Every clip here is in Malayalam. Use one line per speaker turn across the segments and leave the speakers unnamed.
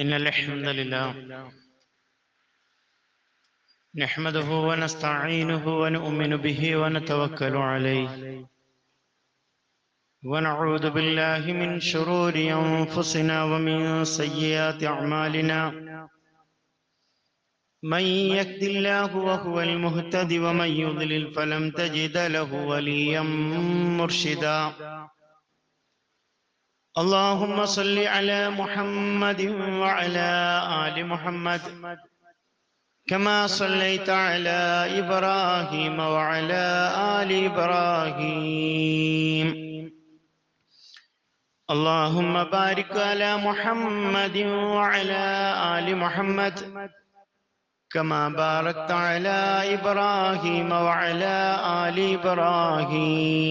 إن الحمد لله نحمده ونستعينه ونؤمن به ونتوكل عليه ونعوذ بالله من شرور أنفسنا ومن سيئات أعمالنا من يهد الله وهو المهتدي ومن يضلل فلم تجد له وليا مرشدا اللهم صل على محمد وعلى آل محمد كما صليت على إبراهيم وعلى آل إبراهيم. اللهم بارك على محمد وعلى آل محمد كما باركت على إبراهيم وعلى آل إبراهيم.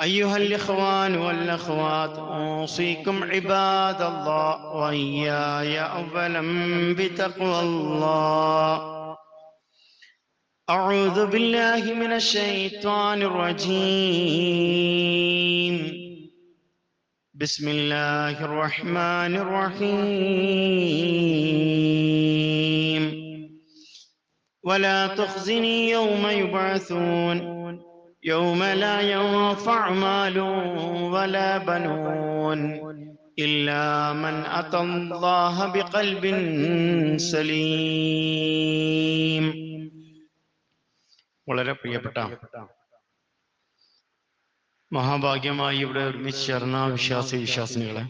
أيها الإخوان والأخوات أوصيكم عباد الله وإياي أولا بتقوى الله. أعوذ بالله من الشيطان الرجيم. بسم الله الرحمن الرحيم. ولا تخزني يوم يبعثون. يوم لا ينفع مال ولا بنون إلا من أتى الله بقلب سليم വളരെ പ്രിയപ്പെട്ട മഹാഭാഗ്യമായി ഇവിടെ ഒരുമിച്ച് ചേർന്ന വിശ്വാസി വിശ്വാസിനികളെ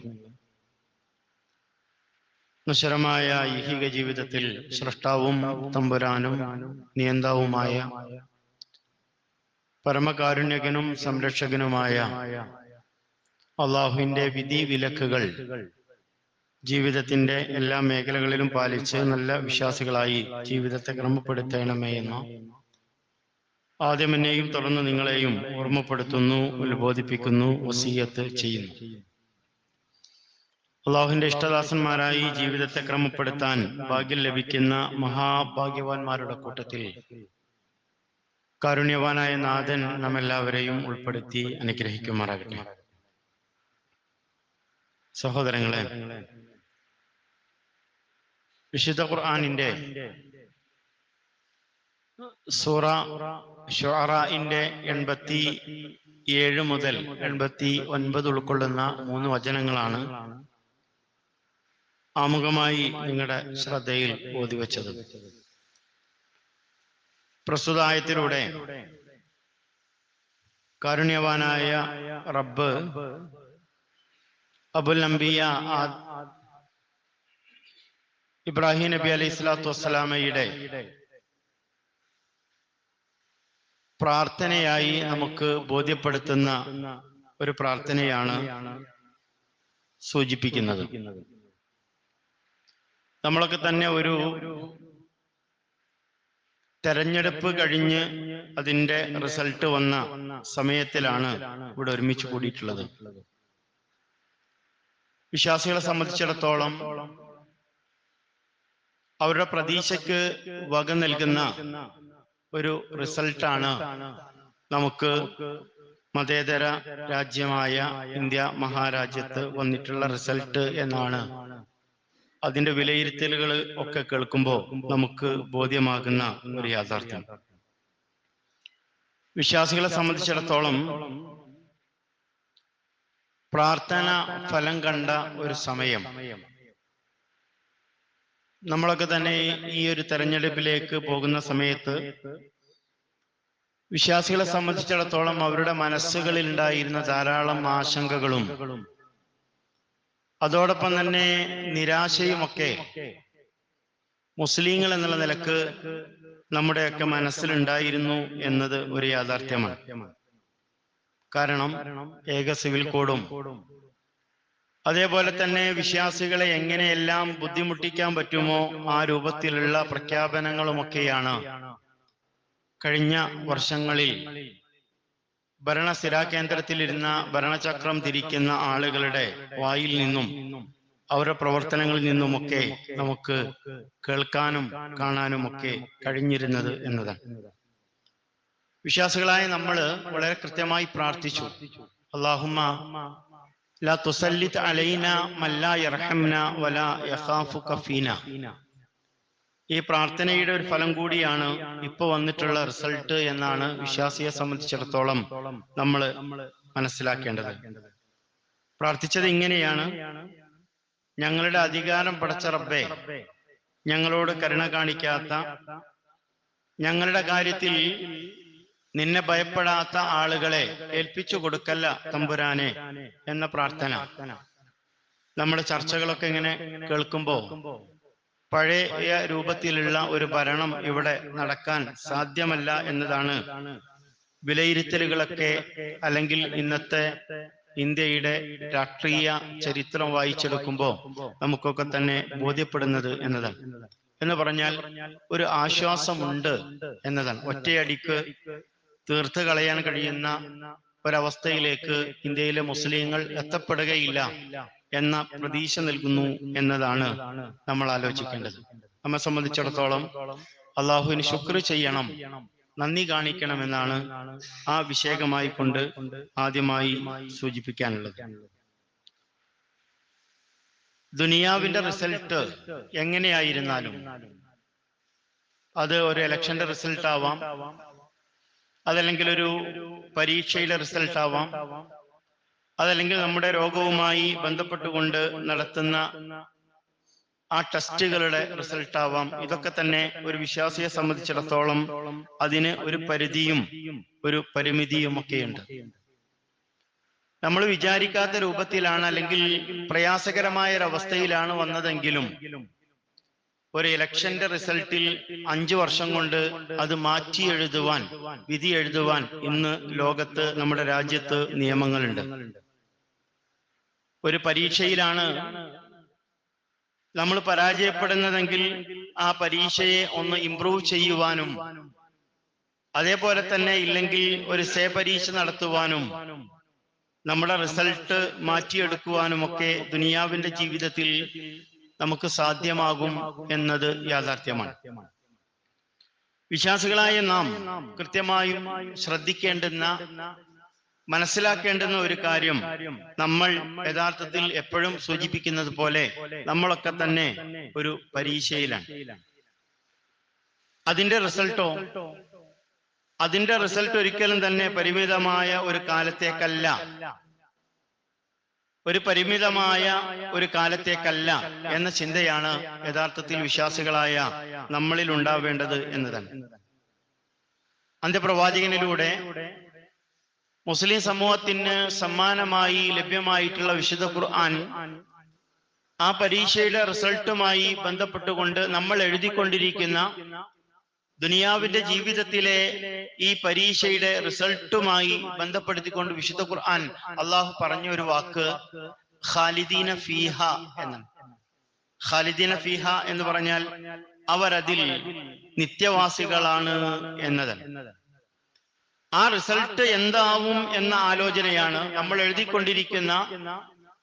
നശ്വരമായ ഈഹിക ജീവിതത്തിൽ സൃഷ്ടാവും തമ്പുരാനും നിയന്താവുമായ പരമകാരുണ്യകനും സംരക്ഷകനുമായ അള്ളാഹുവിന്റെ വിധി വിലക്കുകൾ ജീവിതത്തിന്റെ എല്ലാ മേഖലകളിലും പാലിച്ച് നല്ല വിശ്വാസികളായി ജീവിതത്തെ ക്രമപ്പെടുത്തണമേ എന്ന് ആദ്യം എന്നെയും തുടർന്ന് നിങ്ങളെയും ഓർമ്മപ്പെടുത്തുന്നു ഉത്ബോധിപ്പിക്കുന്നു വസീയത്ത് ചെയ്യുന്നു. അള്ളാഹുവിന്റെ ഇഷ്ടദാസന്മാരായി ജീവിതത്തെ ക്രമപ്പെടുത്താൻ ഭാഗ്യം ലഭിക്കുന്ന മഹാഭാഗ്യവാന്മാരുടെ കൂട്ടത്തിൽ കാരുണ്യവാനായ നാഥൻ നമ്മെല്ലാവരെയും ഉൾപ്പെടുത്തി അനുഗ്രഹിക്കുമാറാകട്ടെ. സഹോദരങ്ങളെ വിശുദ്ധ ഖുർആാനിന്റെ സൂറ ഷുറാഇന്റെ എൺപത്തി ഏഴ് മുതൽ എൺപത്തി ഒൻപത് ഉൾക്കൊള്ളുന്ന മൂന്ന് വചനങ്ങളാണ് ആമുഖമായി നിങ്ങളുടെ ശ്രദ്ധയിൽ ഓതിവെച്ചത്. പ്രസ്തുത ആയത്തിലൂടെ കാരുണ്യവാനായ റബ്ബ് അബുൽ നബിയ ഇബ്രാഹിം നബി അലൈഹി സ്വലാത്തു വസ്സലാമയുടെ പ്രാർത്ഥനയായി നമുക്ക് ബോധ്യപ്പെടുത്തുന്ന ഒരു പ്രാർത്ഥനയാണ് സൂചിപ്പിക്കുന്നത്. നമ്മളൊക്കെ തന്നെ ഒരു തെരഞ്ഞെടുപ്പ് കഴിഞ്ഞ് അതിന്റെ റിസൾട്ട് വന്ന സമയത്തിലാണ് ഇവിടെ ഒരുമിച്ച് കൂടിയിട്ടുള്ളത്. വിശ്വാസികളെ സംബന്ധിച്ചിടത്തോളം അവരുടെ പ്രതീക്ഷയ്ക്ക് വക നൽകുന്ന ഒരു റിസൾട്ടാണ് നമുക്ക് മതേതര രാജ്യമായ ഇന്ത്യ മഹാരാജ്യത്ത് വന്നിട്ടുള്ള റിസൾട്ട് എന്നാണ്. അതിന്റെ വിലയിരുത്തലുകൾ ഒക്കെ കേൾക്കുമ്പോൾ നമുക്ക് ബോധ്യമാകുന്ന ഒരു യാഥാർത്ഥ്യം. വിശ്വാസികളെ സംബന്ധിച്ചിടത്തോളം പ്രാർത്ഥന ഫലം കണ്ട ഒരു സമയം. നമ്മളൊക്കെ തന്നെ ഈ ഒരു തെരഞ്ഞെടുപ്പിലേക്ക് പോകുന്ന സമയത്ത് വിശ്വാസികളെ സംബന്ധിച്ചിടത്തോളം അവരുടെ മനസ്സുകളിൽ ഉണ്ടായിരുന്ന ധാരാളം ആശങ്കകളും അതോടൊപ്പം തന്നെ നിരാശയുമൊക്കെ മുസ്ലിങ്ങൾ എന്നുള്ള നിലയ്ക്ക് നമ്മുടെയൊക്കെ മനസ്സിലുണ്ടായിരുന്നു എന്നത് ഒരു യാഥാർത്ഥ്യമാണ്. കാരണം ഏക സിവിൽ കോഡും അതേപോലെ തന്നെ വിശ്വാസികളെ എങ്ങനെയെല്ലാം ബുദ്ധിമുട്ടിക്കാൻ പറ്റുമോ ആ രൂപത്തിലുള്ള പ്രഖ്യാപനങ്ങളുമൊക്കെയാണ് കഴിഞ്ഞ വർഷങ്ങളിൽ ഭരണസ്ഥിരാ കേന്ദ്രത്തിലിരുന്ന ഭരണചക്രം തിരിക്കുന്ന ആളുകളുടെ വായിൽ നിന്നും അവരുടെ പ്രവർത്തനങ്ങളിൽ നിന്നുമൊക്കെ നമുക്ക് കേൾക്കാനും കാണാനും ഒക്കെ കഴിഞ്ഞിരുന്നത് എന്നതാണ്. വിശ്വാസികളായ നമ്മൾ വളരെ കൃത്യമായി പ്രാർത്ഥിച്ചു. അള്ളാഹുമ്മ ലാ തുസല്ലിത് അലൈന മല്ലാ യർഹംന വലാ യഖാഫുക ഫീന. ഈ പ്രാർത്ഥനയുടെ ഒരു ഫലം കൂടിയാണ് ഇപ്പൊ വന്നിട്ടുള്ള റിസൾട്ട് എന്നാണ് വിശ്വാസിയെ സംബന്ധിച്ചിടത്തോളം നമ്മൾ മനസ്സിലാക്കേണ്ടത്. പ്രാർത്ഥിച്ചത് ഇങ്ങനെയാണ്. ഞങ്ങളുടെ അധികാരം പടച്ച റബ്ബേ ഞങ്ങളോട് കരുണ കാണിക്കാത്ത ഞങ്ങളുടെ കാര്യത്തിൽ നിന്നെ ഭയപ്പെടാത്ത ആളുകളെ ഏൽപ്പിച്ചു കൊടുക്കല്ല തമ്പുരാനെ എന്ന പ്രാർത്ഥന. നമ്മുടെ ചർച്ചകളൊക്കെ ഇങ്ങനെ കേൾക്കുമ്പോ പഴയ രൂപത്തിലുള്ള ഒരു ഭരണം ഇവിടെ നടക്കാൻ സാധ്യമല്ല എന്നതാണ് വിലയിരുത്തലുകളൊക്കെ അല്ലെങ്കിൽ ഇന്നത്തെ ഇന്ത്യയുടെ രാഷ്ട്രീയ ചരിത്രം വായിച്ചെടുക്കുമ്പോൾ നമുക്കൊക്കെ തന്നെ ബോധ്യപ്പെടുന്നത് എന്നതാണ്. എന്ന് പറഞ്ഞാൽ ഒരു ആശ്വാസമുണ്ട് എന്നതാണ്. ഒറ്റയടിക്ക് തീർത്ത് കളയാൻ കഴിയുന്ന ഒരവസ്ഥയിലേക്ക് ഇന്ത്യയിലെ മുസ്ലിങ്ങൾ എത്തപ്പെടുകയില്ല. എന്ന പ്രതീക്ഷ നൽകുന്നു എന്നതാണ് നമ്മൾ ആലോചിക്കേണ്ടത്. നമ്മെ സംബന്ധിച്ചിടത്തോളം അള്ളാഹുവിന് ശുക്ർ ചെയ്യണം. നന്ദി കാണിക്കണമെന്നാണ് ആ വിഷയകമായി കൊണ്ട് ആദ്യമായി സൂചിപ്പിക്കാനുള്ളത്. ദുനിയാവിന്റെ റിസൾട്ട് എങ്ങനെയായിരുന്നാലും അത് ഒരു ഇലക്ഷന്റെ റിസൾട്ട് ആവാം. അതല്ലെങ്കിൽ ഒരു പരീക്ഷയിലെ റിസൾട്ട് ആവാം. അതല്ലെങ്കിൽ നമ്മുടെ രോഗവുമായി ബന്ധപ്പെട്ടുകൊണ്ട് നടത്തുന്ന ആ ടെസ്റ്റുകളുടെ റിസൾട്ട് ആവാം ഇതൊക്കെ തന്നെ ഒരു വിശ്വാസിയെ സംബന്ധിച്ചിടത്തോളം അതിന് ഒരു പരിധിയും ഒരു പരിമിതിയും ഒക്കെ ഉണ്ട് നമ്മൾ വിചാരിക്കാത്ത രൂപത്തിലാണ് അല്ലെങ്കിൽ പ്രയാസകരമായ ഒരു അവസ്ഥയിലാണ് വന്നതെങ്കിലും ഒരു ഇലക്ഷന്റെ റിസൾട്ടിൽ അഞ്ചു വർഷം കൊണ്ട് അത് മാറ്റി എഴുതുവാൻ വിധി എഴുതുവാൻ ഇന്ന് ലോകത്ത് നമ്മുടെ രാജ്യത്ത് നിയമങ്ങളുണ്ട്. ഒരു പരീക്ഷയിലാണ് നമ്മൾ പരാജയപ്പെടുന്നതെങ്കിൽ ആ പരീക്ഷയെ ഒന്ന് ഇംപ്രൂവ് ചെയ്യുവാനും അതേപോലെ തന്നെ ഇല്ലെങ്കിൽ ഒരു സേ പരീക്ഷ നടത്തുവാനും നമ്മുടെ റിസൾട്ട് മാറ്റിയെടുക്കുവാനും ഒക്കെ ദുനിയാവിന്റെ ജീവിതത്തിൽ നമുക്ക് സാധ്യമാകും എന്നത് യാഥാർത്ഥ്യമാണ്. വിശ്വാസികളായ നാം കൃത്യമായും ശ്രദ്ധിക്കേണ്ടുന്ന മനസ്സിലാക്കേണ്ടുന്ന ഒരു കാര്യം നമ്മൾ യഥാർത്ഥത്തിൽ എപ്പോഴും സൂചിപ്പിക്കുന്നത് പോലെ നമ്മളൊക്കെ തന്നെ ഒരു പരീക്ഷയിലാണ്. അതിന്റെ റിസൾട്ടോ? അതിന്റെ റിസൾട്ട് ഒരിക്കലും തന്നെ പരിമിതമായ ഒരു കാലത്തേക്കല്ല. ഒരു പരിമിതമായ ഒരു കാലത്തേക്കല്ല എന്ന ചിന്തയാണ് യഥാർത്ഥത്തിൽ വിശ്വാസികളായ നമ്മളിൽ ഉണ്ടാവേണ്ടത് എന്നതാണ് അന്ത്യപ്രവാചകനിലൂടെ മുസ്ലിം സമൂഹത്തിന് സമ്മാനമായി ലഭ്യമായിട്ടുള്ള വിശുദ്ധ ഖുർആൻ ആ പരീക്ഷയുടെ റിസൾട്ടുമായി ബന്ധപ്പെട്ടുകൊണ്ട് നമ്മൾ എഴുതിക്കൊണ്ടിരിക്കുന്ന ദുനിയാവിന്റെ ജീവിതത്തിലെ ഈ പരീക്ഷയുടെ റിസൾട്ടുമായി ബന്ധപ്പെടുത്തിക്കൊണ്ട് വിശുദ്ധ ഖുർആൻ അള്ളാഹു പറഞ്ഞ ഒരു വാക്ക് ഖാലിദീന ഫീഹ എന്ന് ഖാലിദീന ഫീഹ എന്ന് പറഞ്ഞാൽ അവരതിൽ നിത്യവാസികളാണ് എന്നതാണ്. ആ റിസൾട്ട് എന്താവും എന്ന ആലോചനയാണ് നമ്മൾ എഴുതിക്കൊണ്ടിരിക്കുന്ന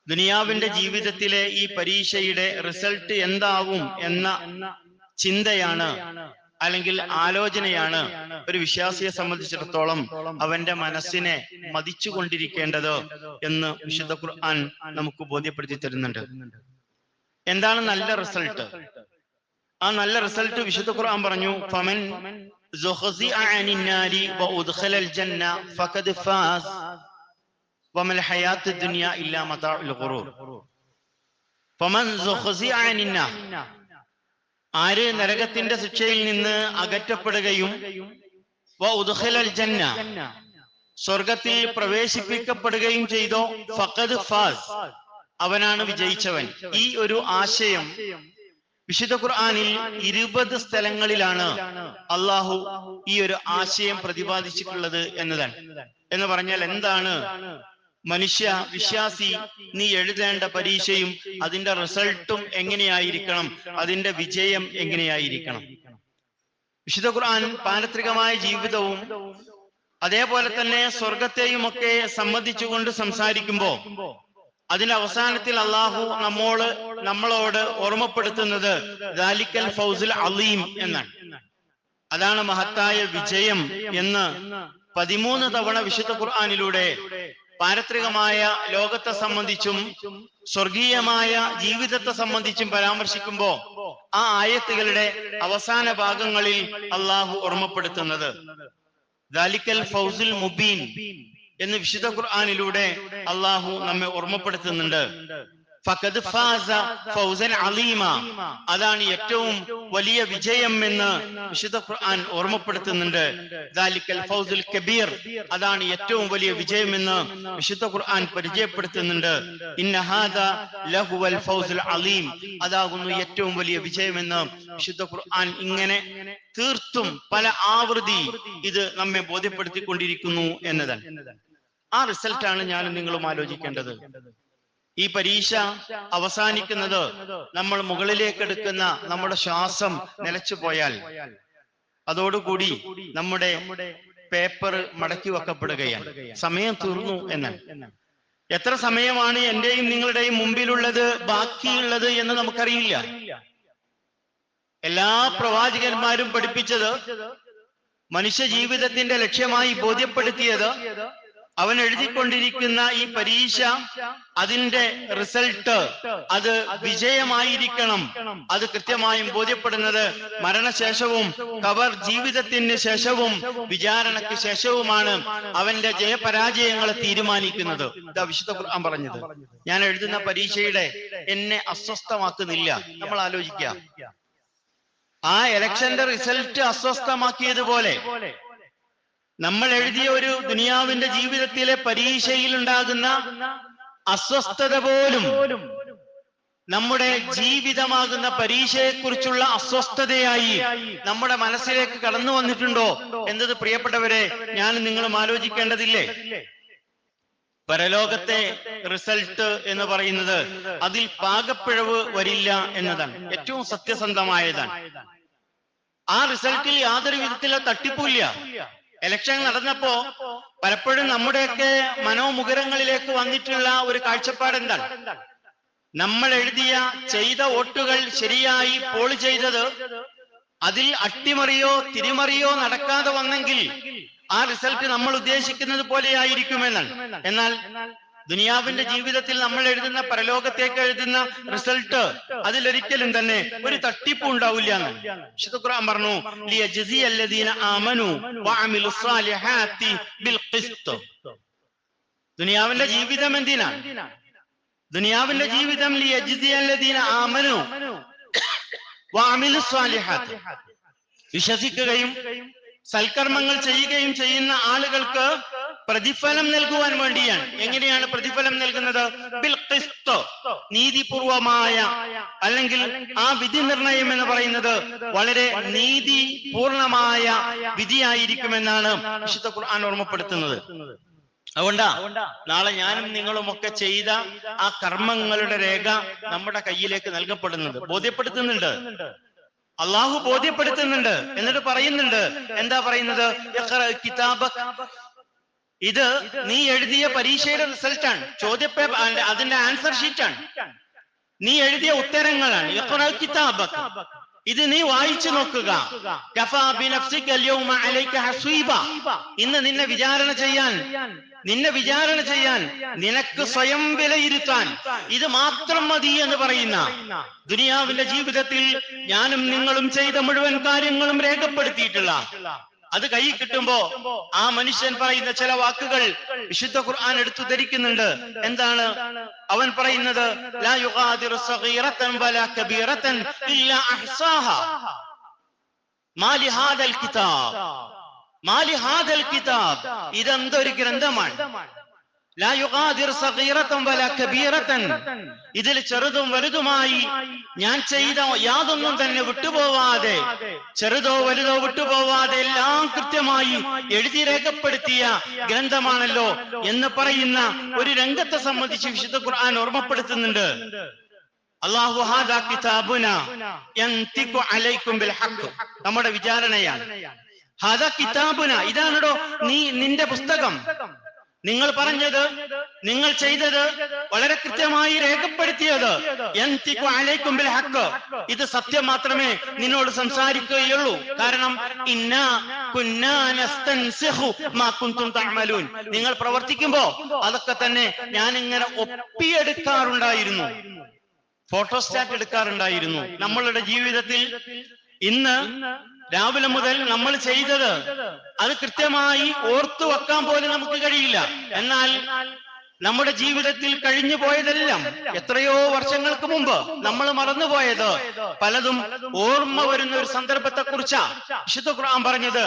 ദുനിയാവിന്റെ ജീവിതത്തിലെ ഈ പരീക്ഷയുടെ റിസൾട്ട് എന്താവും എന്ന ചിന്തയാണ് അല്ലെങ്കിൽ ആലോചനയാണ് ഒരു വിശ്വാസിയെ സംബന്ധിച്ചിടത്തോളം അവന്റെ മനസ്സിനെ മതിച്ചുകൊണ്ടിരിക്കേണ്ടത് എന്ന് വിശുദ്ധ ഖുർആൻ നമുക്ക് ബോധ്യപ്പെടുത്തി തരുന്നുണ്ട്. എന്താണ് നല്ല റിസൾട്ട്? ആ നല്ല റിസൾട്ട് വിശുദ്ധ ഖുർആൻ പറഞ്ഞു ഫമൻ ആര് നരകത്തിന്റെ ശിക്ഷയിൽ നിന്ന് അകറ്റപ്പെടുകയും സ്വർഗത്തിൽ പ്രവേശിപ്പിക്കപ്പെടുകയും ചെയ്തോ ഫാസ്. അവനാണ് വിജയിച്ചവൻ. ഈ ഒരു ആശയം വിശുദ്ധ ഖുർആാനിൽ ഇരുപത് സ്ഥലങ്ങളിലാണ് അള്ളാഹു ഈ ഒരു ആശയം പ്രതിപാദിച്ചിട്ടുള്ളത് എന്നതാണ്. എന്ന് പറഞ്ഞാൽ എന്താണ്? മനുഷ്യ വിശ്വാസി നീ എഴുതേണ്ട പരീക്ഷയും അതിന്റെ റിസൾട്ടും എങ്ങനെയായിരിക്കണം? അതിന്റെ വിജയം എങ്ങനെയായിരിക്കണം? വിശുദ്ധ ഖുർആൻ പാരത്രികമായ ജീവിതവും അതേപോലെ തന്നെ സ്വർഗത്തെയും ഒക്കെ സംബന്ധിച്ചുകൊണ്ട് സംസാരിക്കുമ്പോ അതിന്റെ അവസാനത്തിൽ അള്ളാഹു നമ്മോട് നമ്മളോട് ഓർമ്മപ്പെടുത്തുന്നത് ദാലിക്കൽ അലീം എന്നാണ്. അതാണ് മഹത്തായ വിജയം എന്ന് പതിമൂന്ന് തവണ വിശുദ്ധ ഖുർആാനിലൂടെ പാരത്രികമായ ലോകത്തെ സംബന്ധിച്ചും സ്വർഗീയമായ ജീവിതത്തെ സംബന്ധിച്ചും പരാമർശിക്കുമ്പോ ആ ആയത്തുകളുടെ അവസാന ഭാഗങ്ങളിൽ അള്ളാഹു ഓർമ്മപ്പെടുത്തുന്നത്. ദാലിക്കൽ മുബീൻ എന്ന് വിശുദ്ധ ഖുർആാനിലൂടെ അള്ളാഹു നമ്മെ ഓർമ്മപ്പെടുത്തുന്നുണ്ട്. ഫഖദ് ഫാസ ഫൗസൻ അലീമ. അതാണ് ഏറ്റവും വലിയ വിജയം എന്ന് വിശുദ്ധ ഖുർആൻ ഓർമ്മപ്പെടുത്തുന്നുണ്ട്. ദാലിക്കൽ ഫൗസുൽ കബീർ. അതാണ് ഏറ്റവും വലിയ വിജയം എന്ന് വിശുദ്ധ ഖുർആൻ പരിചയപ്പെടുത്തുന്നുണ്ട്. ലഹുവൽ ഫൗസുൽ അലീം. അതാകുന്നു ഏറ്റവും വലിയ വിജയമെന്ന് വിശുദ്ധ ഖുർആൻ ഇങ്ങനെ തീർത്തും പല ആവൃത്തി ഇത് നമ്മെ ബോധ്യപ്പെടുത്തിക്കൊണ്ടിരിക്കുന്നു എന്നതാണ്. ആ റിസൾട്ടാണ് ഞാനും നിങ്ങളും ആലോചിക്കേണ്ടത്. ഈ പരീക്ഷ അവസാനിക്കുന്നത് നമ്മൾ മുകളിലേക്ക് എടുക്കുന്ന നമ്മുടെ ശ്വാസം നിലച്ചു പോയാൽ. അതോടുകൂടി നമ്മുടെ പേപ്പർ മടക്കി വെക്കപ്പെടുകയാണ്. സമയം തീർന്നു എന്ന്. എത്ര സമയമാണ് എന്റെയും നിങ്ങളുടെയും മുമ്പിലുള്ളത് ബാക്കിയുള്ളത് എന്ന് നമുക്കറിയില്ല. എല്ലാ പ്രവാചകന്മാരും പഠിപ്പിച്ചത് മനുഷ്യ ജീവിതത്തിന്റെ ലക്ഷ്യമായി ബോധ്യപ്പെടുത്തിയത് അവൻ എഴുതിക്കൊണ്ടിരിക്കുന്ന ഈ പരീക്ഷ അതിന്റെ റിസൾട്ട് അത് വിജയമായിരിക്കണം. അത് കൃത്യമായും ബോധ്യപ്പെടുന്നത് മരണശേഷവും കവർ ജീവിതത്തിന് ശേഷവും വിചാരണയ്ക്ക് ശേഷവുമാണ് അവന്റെ ജയപരാജയങ്ങളെ തീരുമാനിക്കുന്നത്. ഇതാ വിശുദ്ധ ഖുർആൻ പറഞ്ഞത്. ഞാൻ എഴുതുന്ന പരീക്ഷയുടെ എന്നെ അസ്വസ്ഥമാക്കുന്നില്ല. നമ്മൾ ആലോചിക്കാം. ആ ഇലക്ഷന്റെ റിസൾട്ട് അസ്വസ്ഥമാക്കിയതുപോലെ നമ്മൾ എഴുതിയ ഒരു ദുനിയാവിന്റെ ജീവിതത്തിലെ പരീക്ഷയിൽ ഉണ്ടാകുന്ന അസ്വസ്ഥത പോലും നമ്മുടെ ജീവിതമാകുന്ന പരീക്ഷയെക്കുറിച്ചുള്ള അസ്വസ്ഥതയായി നമ്മുടെ മനസ്സിലേക്ക് കടന്നു വന്നിട്ടുണ്ടോ എന്നത് പ്രിയപ്പെട്ടവരെ ഞാൻ നിങ്ങളും ആലോചിക്കേണ്ടതില്ലേ? പരലോകത്തെ റിസൾട്ട് എന്ന് പറയുന്നത് അതിൽ പാകപ്പിഴവ് വരില്ല എന്നതാണ്. ഏറ്റവും സത്യസന്ധമായതാണ്. ആ റിസൾട്ടിൽ യാതൊരു വിധത്തിലുള്ള തട്ടിപ്പില്ല ഇലക്ഷൻ നടന്നപ്പോ പലപ്പോഴും നമ്മുടെയൊക്കെ മനോമുഖരങ്ങളിലേക്ക് വന്നിട്ടുള്ള ഒരു കാഴ്ചപ്പാട് എന്താണ്? നമ്മൾ എഴുതിയ ചെയ്ത വോട്ടുകൾ ശരിയായി പോൾ ചെയ്തത് അതിൽ അട്ടിമറിയോ തിരിമറിയോ നടക്കാതെ വന്നെങ്കിൽ ആ റിസൾട്ട് നമ്മൾ ഉദ്ദേശിക്കുന്നത് പോലെയായിരിക്കുമെന്നാണ്. എന്നാൽ ദുനിയാവിന്റെ ജീവിതത്തിൽ നമ്മൾ എഴുതുന്ന പരലോകത്തേക്ക് എഴുതുന്ന റിസൾട്ട് അതിലൊരിക്കലും തന്നെ ഒരു തട്ടിപ്പ് ഉണ്ടാവില്ല ഖുർആൻ പറഞ്ഞു ആമനു ദുനിയാവിന്റെ ജീവിതം എന്തിനാണ് ദുനിയാവിന്റെ ജീവിതം ആമനു വിശ്വസിക്കുകയും സൽക്കർമ്മങ്ങൾ ചെയ്യുകയും ചെയ്യുന്ന ആളുകൾക്ക് പ്രതിഫലം നൽകുവാൻ വേണ്ടിയാണ്. എങ്ങനെയാണ് പ്രതിഫലം നൽകുന്നത്? ബിൽ നീതിപൂർവമായ അല്ലെങ്കിൽ ആ വിധി നിർണയം എന്ന് പറയുന്നത് വളരെ നീതി പൂർണമായ വിധിയായിരിക്കുമെന്നാണ് വിശുദ്ധ ഖുർആൻ ഓർമ്മപ്പെടുത്തുന്നത്. അതുകൊണ്ടാ നാളെ ഞാനും നിങ്ങളും ഒക്കെ ചെയ്ത ആ കർമ്മങ്ങളുടെ രേഖ നമ്മുടെ കയ്യിലേക്ക് നൽകപ്പെടുന്നുണ്ട്. ബോധ്യപ്പെടുത്തുന്നുണ്ട്. അള്ളാഹു ബോധ്യപ്പെടുത്തുന്നുണ്ട്. എന്നിട്ട് പറയുന്നുണ്ട്. എന്താ പറയുന്നത്? ഇത് നീ എഴുതിയ പരീക്ഷയുടെ റിസൾട്ടാണ് ചോദ്യപേപ്പർ അതിന്റെ ആൻസർ ഷീറ്റാണ് നീ എഴുതിയ ഉത്തരങ്ങളാണ്. കിതാബ്. ഇത് നീ വായിച്ചു നോക്കുക. ഇന്ന് നിന്നെ വിചാരണ ചെയ്യാൻ നിന്നെ വിചാരണ ചെയ്യാൻ നിനക്ക് സ്വയം വിലയിരുത്താൻ ഇത് മാത്രം മതി എന്ന് പറയുന്ന ദുനിയാവിന്റെ ജീവിതത്തിൽ ഞാനും നിങ്ങളും ചെയ്ത മുഴുവൻ കാര്യങ്ങളും രേഖപ്പെടുത്തിയിട്ടുള്ള അത് കൈ കിട്ടുമ്പോ ആ മനുഷ്യൻ പറയുന്ന ചില വാക്കുകൾ വിശുദ്ധ ഖുർആൻ എടുത്തു ധരിക്കുന്നുണ്ട്. എന്താണ്? അവൻ പറയുന്നത് കിതാബ്. ഇതെന്തൊരു ഗ്രന്ഥമാണ്? ഇതിൽ ചെറുതും വലുതുമായി ഞാൻ ചെയ്ത യാതൊന്നും തന്നെ വിട്ടുപോവാതെ ചെറുതോ വലുതോ വിട്ടുപോവാതെ എല്ലാം കൃത്യമായി എഴുതി രേഖപ്പെടുത്തിയ ഗ്രന്ഥമാണല്ലോ എന്ന് പറയുന്ന ഒരു രംഗത്തെ സംബന്ധിച്ച് വിശുദ്ധ ഖുർആൻ ഓർമ്മപ്പെടുത്തുന്നുണ്ട്. അള്ളാഹു നമ്മുടെ വിചാരണയാണ്. ഹാദാ കിതാബുന. ഇതാണോ നീ നിന്റെ പുസ്തകം. നിങ്ങൾ പറഞ്ഞത് നിങ്ങൾ ചെയ്തത് വളരെ കൃത്യമായി രേഖപ്പെടുത്തിയത്. യന്തിഖു ഹക്ക്. ഇത് സത്യം മാത്രമേ നിന്നോട് സംസാരിക്കുകയുള്ളൂ. കാരണം ഇന്ന നിങ്ങൾ പ്രവർത്തിക്കുമ്പോ അതൊക്കെ തന്നെ ഞാൻ ഇങ്ങനെ ഒപ്പിയെടുക്കാറുണ്ടായിരുന്നു. ഫോട്ടോസ്റ്റാറ്റ് എടുക്കാറുണ്ടായിരുന്നു. നമ്മളുടെ ജീവിതത്തിൽ ഇന്ന് രാവിലെ മുതൽ നമ്മൾ ചെയ്തത് അത് കൃത്യമായി ഓർത്തു വെക്കാൻ പോലും നമുക്ക് കഴിയില്ല. എന്നാൽ നമ്മുടെ ജീവിതത്തിൽ കഴിഞ്ഞു പോയതെല്ലാം എത്രയോ വർഷങ്ങൾക്ക് മുമ്പ് നമ്മൾ മറന്നുപോയത്. പലതും ഓർമ്മ വരുന്ന ഒരു സന്ദർഭത്തെ കുറിച്ചാ വിശുദ്ധ ഖുർആൻ പറഞ്ഞത്.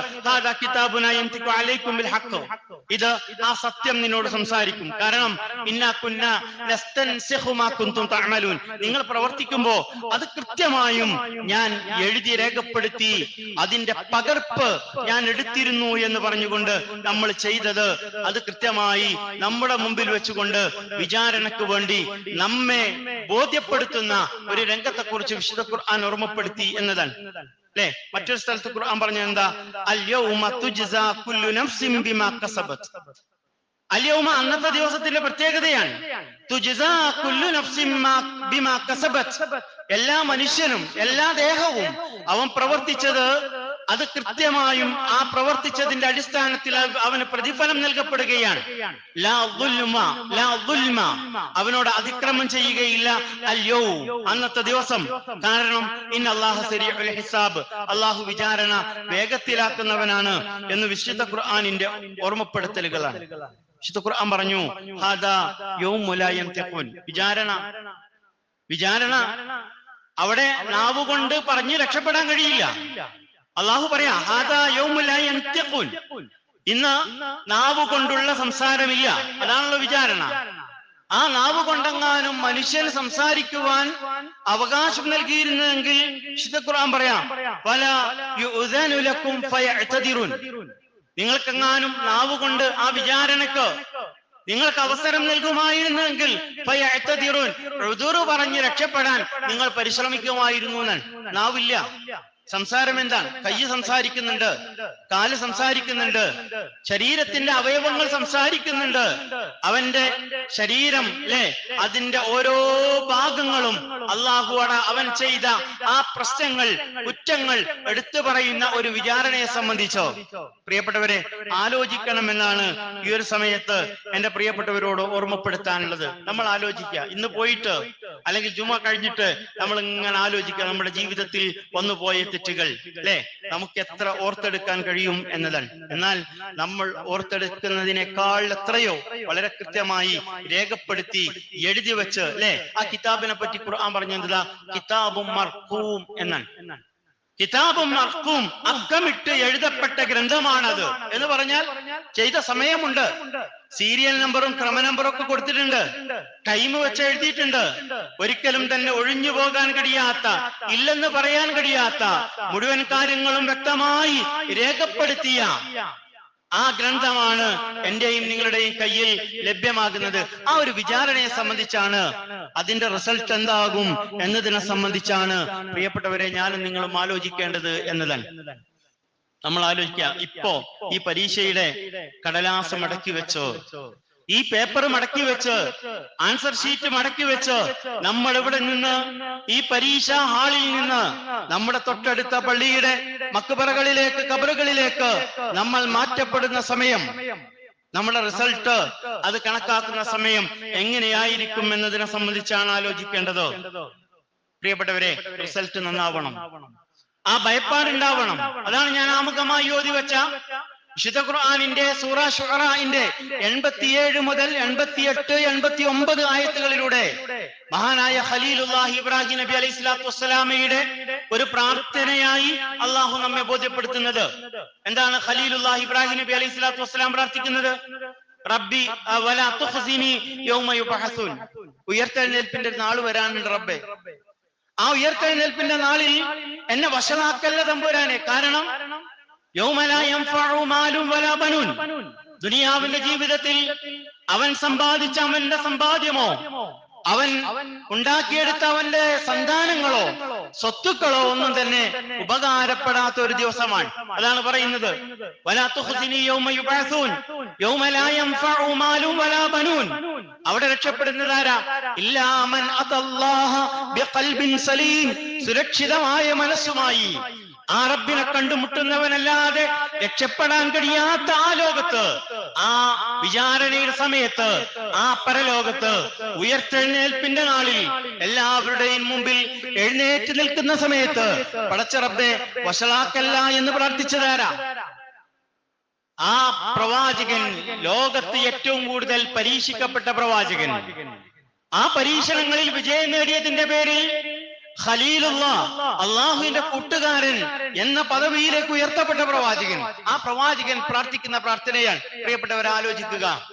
ഇത് ആ സത്യം നിന്നോട് സംസാരിക്കും. കാരണം നിങ്ങൾ പ്രവർത്തിക്കുമ്പോ അത് കൃത്യമായും ഞാൻ എഴുതി രേഖപ്പെടുത്തി. അതിന്റെ പകർപ്പ് ഞാൻ എടുത്തിരുന്നു എന്ന് പറഞ്ഞുകൊണ്ട് നമ്മൾ ചെയ്തത്. അത് കൃത്യമായി നമ്മുടെ മുമ്പിൽ വെച്ചുകൊണ്ട് വിചാരണക്ക് വേണ്ടി നമ്മെ ബോധ്യപ്പെടുത്തുന്ന ഒരു രംഗത്തെ കുറിച്ച് വിശുദ്ധ ഖുർആൻ ഓർമ്മപ്പെടുത്തി എന്നതാണ്. അല്ലെ? മറ്റൊരു സ്ഥലത്ത് ഖുർആൻ പറഞ്ഞ എന്താ? അല്യൗമ അന്നത്തെ ദിവസത്തിന്റെ പ്രത്യേകതയാണ്. എല്ലാ മനുഷ്യനും എല്ലാ ദേഹവും അവൻ പ്രവർത്തിച്ചത് അത് കൃത്യമായും ആ പ്രവർത്തിച്ചതിന്റെ അടിസ്ഥാനത്തിൽ അവ- അവന് പ്രതിഫലം നൽകപ്പെടുകയാണ്. അവനോട് അതിക്രമം ചെയ്യുകയില്ല. അല്ലയോ അന്നത്തെ ദിവസം. കാരണം ഇൻ അള്ളാഹു ഹിസാബ് അള്ളാഹു വിചാരണ വേഗത്തിലാക്കുന്നവനാണ് എന്ന് വിശുദ്ധ ഖുർആാനിന്റെ ഓർമ്മപ്പെടുത്തലുകളാണ്. വിശുദ്ധ ഖുർആൻ പറഞ്ഞു ഹാദാ വിചാരണ വിചാരണ. അവിടെ നാവുകൊണ്ട് പറഞ്ഞ് രക്ഷപ്പെടാൻ കഴിയില്ല. അള്ളാഹു പറയാ ഇന്ന് നാവ് കൊണ്ടുള്ള സംസാരമില്ല. അതാണല്ലോ വിചാരണ. ആ നാവ് കൊണ്ടെങ്ങാനും മനുഷ്യന് സംസാരിക്കുവാൻ അവകാശം നൽകിയിരുന്നെങ്കിൽ ഖുർആൻ പറയാം പല നിങ്ങൾക്കെങ്ങാനും നാവ് കൊണ്ട് ആ വിചാരണക്ക് നിങ്ങൾക്ക് അവസരം നൽകുമായിരുന്നെങ്കിൽ ഉദുറു പറഞ്ഞ് രക്ഷപ്പെടാൻ നിങ്ങൾ പരിശ്രമിക്കുമായിരുന്നു നാവില്ല. സംസാരം എന്താണ്? കയ്യ് സംസാരിക്കുന്നുണ്ട് കാൽ സംസാരിക്കുന്നുണ്ട് ശരീരത്തിന്റെ അവയവങ്ങൾ സംസാരിക്കുന്നുണ്ട്. അവന്റെ ശരീരം അല്ലെ അതിന്റെ ഓരോ ഭാഗങ്ങളും അള്ളാഹുവാണ് അവൻ ചെയ്ത ആ പ്രശ്നങ്ങൾ കുറ്റങ്ങൾ എടുത്തു പറയുന്ന ഒരു വിചാരണയെ സംബന്ധിച്ചോ? പ്രിയപ്പെട്ടവരെ ആലോചിക്കണമെന്നാണ് ഈ ഒരു സമയത്ത് എന്റെ പ്രിയപ്പെട്ടവരോട് ഓർമ്മപ്പെടുത്താനുള്ളത്. നമ്മൾ ആലോചിക്കുക. ഇന്ന് പോയിട്ട് അല്ലെങ്കിൽ ജുമ കഴിഞ്ഞിട്ട് നമ്മൾ ഇങ്ങനെ ആലോചിക്കുക. നമ്മുടെ ജീവിതത്തിൽ വന്നു വന്നുപോയ തെറ്റുകൾ അല്ലെ നമുക്ക് എത്ര ഓർത്തെടുക്കാൻ കഴിയും എന്നതാണ്. എന്നാൽ നമ്മൾ ഓർത്തെടുക്കുന്നതിനേക്കാൾ എത്രയോ വളരെ കൃത്യമായി രേഖപ്പെടുത്തി എഴുതി വെച്ച് അല്ലെ ആ കിതാബിനെ പറ്റി ഖുർആൻ പറഞ്ഞത് കിതാബും മർക്കൂം എന്നാണ്. കിതാബും മർക്കും അക്കമിട്ട് എഴുതപ്പെട്ട ഗ്രന്ഥമാണത് എന്ന് പറഞ്ഞാൽ ചെയ്ത സമയമുണ്ട്. സീരിയൽ നമ്പറും ക്രമ നമ്പറും ഒക്കെ കൊടുത്തിട്ടുണ്ട്. ടൈം വെച്ച് എഴുതിയിട്ടുണ്ട്. ഒരിക്കലും തന്നെ ഒഴിഞ്ഞു പോകാൻ കഴിയാത്ത ഇല്ലെന്ന് പറയാൻ കഴിയാത്ത മുഴുവൻ കാര്യങ്ങളും വ്യക്തമായി രേഖപ്പെടുത്തിയ ആ ഗ്രന്ഥമാണ് എന്റെയും നിങ്ങളുടെയും കയ്യിൽ ലഭ്യമാകുന്നത്. ആ ഒരു വിചാരണയെ സംബന്ധിച്ചാണ് അതിന്റെ റിസൾട്ട് എന്താകും എന്നതിനെ സംബന്ധിച്ചാണ് പ്രിയപ്പെട്ടവരെ ഞാനും നിങ്ങളും ആലോചിക്കേണ്ടത് എന്നതാണ്. നമ്മൾ ആലോചിക്കുക ഇപ്പോ ഈ പരീക്ഷയുടെ കടലാസം മടക്കി വെച്ചോ? ഈ പേപ്പർ മടക്കി വെച്ച് ആൻസർ ഷീറ്റ് മടക്കി വെച്ച് നമ്മൾ ഇവിടെ നിന്ന്? ഈ പരീക്ഷ ഹാളിൽ നിന്ന് നമ്മുടെ തൊട്ടടുത്ത പള്ളിയുടെ മക്കുപറകളിലേക്ക് കബറുകളിലേക്ക് നമ്മൾ മാറ്റപ്പെടുന്ന സമയം നമ്മുടെ റിസൾട്ട് അത് കണക്കാക്കുന്ന സമയം എങ്ങനെയായിരിക്കും എന്നതിനെ സംബന്ധിച്ചാണ് ആലോചിക്കേണ്ടത്. പ്രിയപ്പെട്ടവരെ റിസൾട്ട് നന്നാവണം. ആ ഭയപ്പാടുണ്ടാവണം. അതാണ് ഞാൻ ആമുഖമായി യോതി വെച്ച വിശുദ്ധ ഖുർആാനിന്റെ സൂറ ഷുറാന്റെ എൺപത്തിയേഴ് മുതൽ എൺപത്തിയെട്ട് എൺപത്തി ഒമ്പത് ആയത്തുകളിലൂടെ മഹാനായ ഖലീലുല്ലാഹി ഇബ്രാഹിം നബി അലൈഹി സ്വലാത്തു വസ്സലാമയുടെ ഒരു പ്രാർത്ഥനയായി അള്ളാഹു നമ്മെ ബോധ്യപ്പെടുത്തുന്നത്. എന്താണ് ഖലീലുല്ലാഹി ഇബ്രാഹിം നബി അലൈഹി സ്വലാത്തു വസ്സലാം പ്രാർത്ഥിക്കുന്നത്? റബ്ബി ഉയർത്തെഴുന്നേൽപ്പിന്റെ നാൾ വരാനുണ്ട് റബ്ബെ. ആ ഉയർത്തെഴുന്നേൽപ്പിന്റെ നാളിൽ എന്നെ വഷളാക്കല്ല തമ്പുരാനെ. കാരണം ദുനിയാവിന്റെ ജീവിതത്തിൽ അവൻ സമ്പാദിച്ച അവന്റെ സമ്പാദ്യമോ അവൻ ഉണ്ടാക്കിയെടുത്ത അവന്റെ സന്താനങ്ങളോ സ്വത്തുക്കളോ ഒന്നും തന്നെ ഉപകാരപ്പെടാത്ത ഒരു ദിവസമാണ്. അതാണ് പറയുന്നത്. അവിടെ രക്ഷപ്പെടുന്നതാരാ ഇല്ലാമൻ സുരക്ഷിതമായ മനസ്സുമായി. ആ റബ്ബിനെ കണ്ടുമുട്ടുന്നവനല്ലാതെ രക്ഷപ്പെടാൻ കഴിയാത്ത ആ ലോകത്ത് ആ വിചാരണയുടെ സമയത്ത് ആ പരലോകത്ത് ഉയർത്തെഴുന്നേൽപ്പിന്റെ നാളിൽ എല്ലാവരുടെയും മുമ്പിൽ എഴുന്നേറ്റ് നിൽക്കുന്ന സമയത്ത് പടച്ച റബ്ബെ വഷളാക്കല്ല എന്ന് പ്രാർത്ഥിച്ചതാരാ? ആ പ്രവാചകൻ ലോകത്ത് ഏറ്റവും കൂടുതൽ പരീക്ഷിക്കപ്പെട്ട പ്രവാചകൻ. ആ പരീക്ഷണങ്ങളിൽ വിജയം നേടിയതിന്റെ പേരിൽ അള്ളാഹുവിന്റെ കൂട്ടുകാരൻ എന്ന പദവിയിലേക്ക് ഉയർത്തപ്പെട്ട പ്രവാചകൻ. ആ പ്രവാചകൻ പ്രാർത്ഥിക്കുന്ന പ്രാർത്ഥനയാണ്. പ്രിയപ്പെട്ടവർ ആലോചിക്കുക.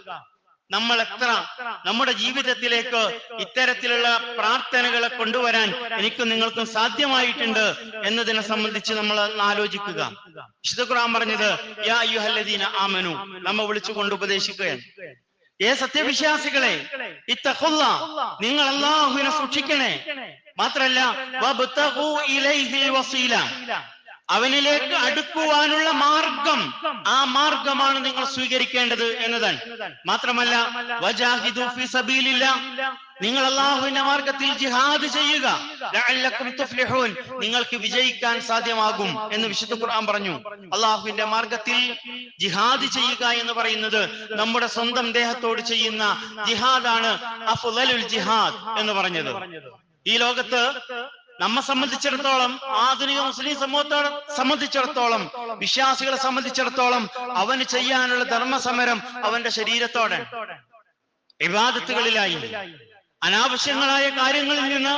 നമ്മൾ എത്ര നമ്മുടെ ജീവിതത്തിലേക്ക് ഇത്തരത്തിലുള്ള പ്രാർത്ഥനകളെ കൊണ്ടുവരാൻ എനിക്കും നിങ്ങൾക്കും സാധ്യമായിട്ടുണ്ട് എന്നതിനെ സംബന്ധിച്ച് നമ്മൾ ആലോചിക്കുക. വിശുദ്ധ ഖുർആൻ പറഞ്ഞത് യാ അയ്യുഹല്ലദീന ആമനു നമ്മ വിളിച്ചുകൊണ്ട് ഉപദേശിക്കുകയാണ്. ഏ സത്യവിശ്വാസികളെ ഇത്തഹുല്ല നിങ്ങൾ അള്ളാഹുവിനെ സൂക്ഷിക്കണേ. മാത്രല്ല അവനിലേക്ക് അടുക്കുവാനുള്ള മാർഗം ആ മാർഗമാണ് നിങ്ങൾ സ്വീകരിക്കേണ്ടത് എന്നതാണ്. മാത്രമല്ല നിങ്ങൾ അള്ളാഹുവിന്റെ മാർഗത്തിൽ ജിഹാദ് ചെയ്യുക. നിങ്ങൾക്ക് വിജയിക്കാൻ സാധ്യമാകും എന്ന് വിശുദ്ധ ഖുർആൻ പറഞ്ഞു. അള്ളാഹുവിന്റെ മാർഗത്തിൽ ജിഹാദ് ചെയ്യുക എന്ന് പറയുന്നത് നമ്മുടെ സ്വന്തം ദേഹത്തോട് ചെയ്യുന്ന ജിഹാദാണ് അഫ്ളലുൽ ജിഹാദ് എന്ന് പറഞ്ഞത്. ഈ ലോകത്ത് നമ്മെ സംബന്ധിച്ചിടത്തോളം ആധുനിക മുസ്ലിം സമൂഹത്തെ സംബന്ധിച്ചിടത്തോളം വിശ്വാസികളെ സംബന്ധിച്ചിടത്തോളം അവന് ചെയ്യാനുള്ള ധർമ്മസമരം അവന്റെ ശരീരത്തോടെ. വിവാദത്തുകളിലായി അനാവശ്യങ്ങളായ കാര്യങ്ങളിൽ നിന്ന്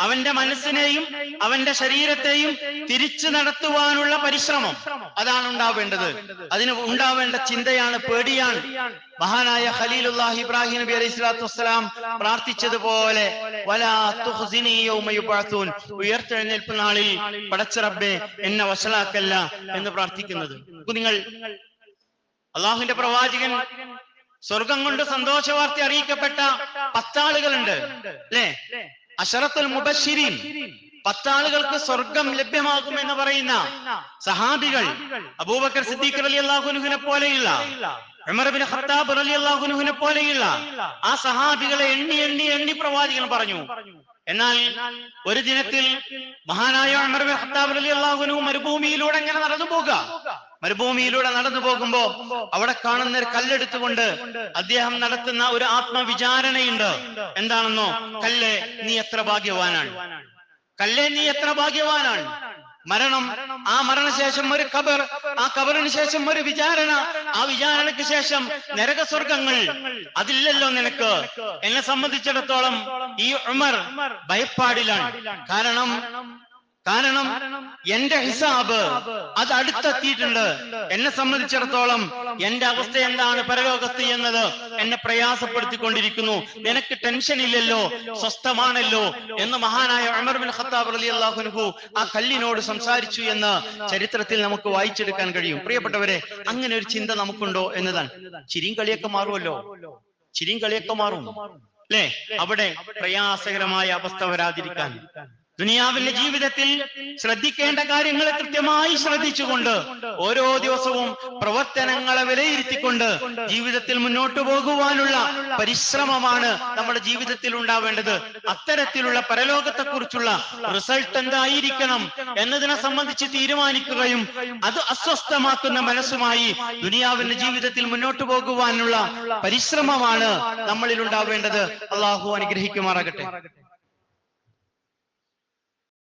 അവന്റെ മനസ്സിനെയും അവന്റെ ശരീരത്തെയും തിരിച്ചു നടത്തുവാനുള്ള പരിശ്രമം അതാണ് ഉണ്ടാവേണ്ടത്. അതിന് ഉണ്ടാവേണ്ട ചിന്തയാണ് പേടിയാണ്. മഹാനായ ഖലീലുല്ലാഹി ഇബ്രാഹിം നബി അലൈഹി സ്വലാത്തു വസ്സലാം പ്രാർത്ഥിച്ചതുപോലെ ഉയർത്തെഴുന്നേൽപ്പ് നാളിൽ പടച്ച റബ്ബേ എന്നെ വഷളാക്കല്ല എന്ന് പ്രാർത്ഥിക്കുന്നത്. നിങ്ങൾ അള്ളാഹുവിന്റെ പ്രവാചകൻ സ്വർഗം കൊണ്ട് സന്തോഷ വാർത്ത അറിയിക്കപ്പെട്ട പത്താളുകളുണ്ട് അല്ലേ? അഷറത്തുൽ മുബശ്ശിരി പത്താളുകൾക്ക് സ്വർഗം ലഭ്യമാകും എന്ന് പറയുന്ന സഹാബികൾ അബൂബക്കർ സിദ്ദീഖ് അലി അള്ളാഹുനുഹിനെ പോലെയുള്ള ഉമർബിൻ ഖത്താബ് പോലെയുള്ള ആ സഹാബികളെ എണ്ണി എണ്ണി എണ്ണി പ്രവാചകൻ പറഞ്ഞു. എന്നാൽ ഒരു ദിനത്തിൽ മഹാനായ ഉമർബിൻ ഖത്താബ് അള്ളാഹുനു മരുഭൂമിയിലൂടെ എങ്ങനെ നടന്നു പോകുക മരുഭൂമിയിലൂടെ നടന്നു പോകുമ്പോ അവിടെ കാണുന്ന ഒരു കല്ലെടുത്തുകൊണ്ട് അദ്ദേഹം നടത്തുന്ന ഒരു ആത്മവിചാരണയുണ്ട്. എന്താണെന്നോ? കല്ലേ നീ എത്ര ഭാഗ്യവാനാണ്? കല്ലേ നീ എത്ര ഭാഗ്യവാനാണ്? മരണം. ആ മരണശേഷം ഒരു കബർ ആ കബറിന് ശേഷം ഒരു വിചാരണ. ആ വിചാരണയ്ക്ക് ശേഷം നരകസ്വർഗങ്ങൾ അതില്ലല്ലോ നിനക്ക്. എന്നെ സംബന്ധിച്ചിടത്തോളം ഈ ഉമർ ഭയപ്പാടിലാണ്. കാരണം കാരണം എന്റെ ഹിസാബ് അത് അടുത്തെത്തിയിട്ടുണ്ട്. എന്നെ സംബന്ധിച്ചിടത്തോളം എന്റെ അവസ്ഥ എന്താണ് പരലോകത്ത് എന്നത് എന്നെ പ്രയാസപ്പെടുത്തിക്കൊണ്ടിരിക്കുന്നു. നിനക്ക് ടെൻഷൻ ഇല്ലല്ലോ. സ്വസ്ഥമാണല്ലോ എന്ന് മഹാനായ അമർ ബിൻ ഖത്താബ് അലി അള്ളാഹുനുഹു ആ കല്ലിനോട് സംസാരിച്ചു എന്ന് ചരിത്രത്തിൽ നമുക്ക് വായിച്ചെടുക്കാൻ കഴിയും. പ്രിയപ്പെട്ടവരെ അങ്ങനെ ഒരു ചിന്ത നമുക്കുണ്ടോ എന്നതാണ്. ചിരിയും കളിയൊക്കെ മാറുമല്ലോ. ചിരിയും കളിയൊക്കെ മാറും. അല്ലേ അവിടെ പ്രയാസകരമായ അവസ്ഥ വരാതിരിക്കാൻ. ദുനിയാവിന്റെ ജീവിതത്തിൽ ശ്രദ്ധിക്കേണ്ട കാര്യങ്ങൾ കൃത്യമായി ശ്രദ്ധിച്ചുകൊണ്ട് ഓരോ ദിവസവും പ്രവർത്തനങ്ങളെ വിലയിരുത്തിക്കൊണ്ട് ജീവിതത്തിൽ മുന്നോട്ട് പോകുവാനുള്ള പരിശ്രമമാണ് നമ്മുടെ ജീവിതത്തിൽ ഉണ്ടാവേണ്ടത്. അത്തരത്തിലുള്ള പരലോകത്തെ കുറിച്ചുള്ള റിസൾട്ട് എന്തായിരിക്കണം എന്നതിനെ സംബന്ധിച്ച് തീരുമാനിക്കുകയും അത് അസ്വസ്ഥമാക്കുന്ന മനസ്സുമായി ദുനിയാവിന്റെ ജീവിതത്തിൽ മുന്നോട്ട് പോകുവാനുള്ള പരിശ്രമമാണ് നമ്മളിൽ ഉണ്ടാവേണ്ടത്. അള്ളാഹു അനുഗ്രഹിക്കുമാറാകട്ടെ.